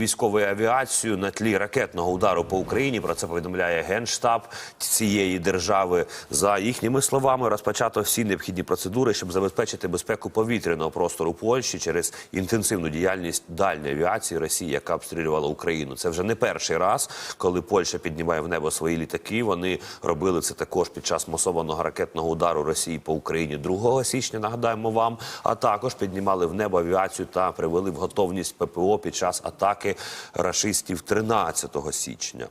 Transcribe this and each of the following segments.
військовою авіацією на тлі ракетного удару по Україні. Про це повідомляє генштаб цієї держави. За їхніми словами, розпочато всі необхідні процедури, щоб забезпечити безпеку повітряного простору Польщі через інтенсивну діяльність дальньої авіації Росії, яка обстрілювала Україну. Це вже не перший раз, коли Польща піднімає в небо свої літаки. Вони робили це також під час масованого ракетного удару Росії по Україні 2 січня. Нагадаємо вам, а також піднімали в небо авіацію та привели в готовність ППО під час атаки рашистів 13 січня.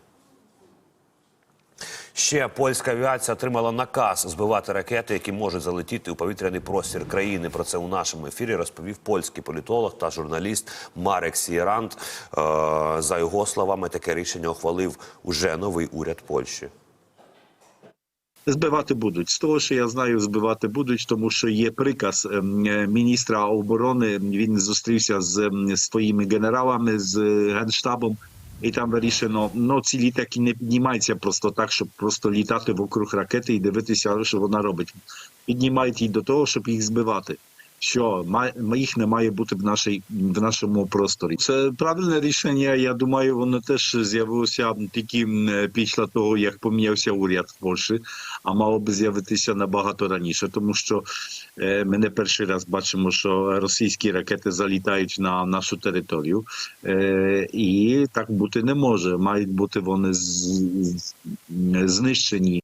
Ще польська авіація отримала наказ збивати ракети, які можуть залетіти у повітряний простір країни. Про це у нашому ефірі розповів польський політолог та журналіст Марек Сієрант. Е, За його словами, таке рішення ухвалив уже новий уряд Польщі. Збивати будуть з того, що я знаю, збивати будуть, тому що є приказ ем, е, міністра оборони. Він зустрівся з ем, своїми генералами з генштабом, і там вирішено, ну ці літаки не піднімаються просто так, щоб просто літати вокруг ракети і дивитися, що вона робить. Піднімають її до того, щоб їх збивати. Що їх не має бути в нашій в нашому просторі. Це правильне рішення. Я думаю, воно теж з'явилося тільки після того, як помінявся уряд в Польщі, а мало би з'явитися набагато раніше, тому що е, ми не перший раз бачимо, що російські ракети залітають на нашу територію, е, і так бути не може. Мають бути вони знищені.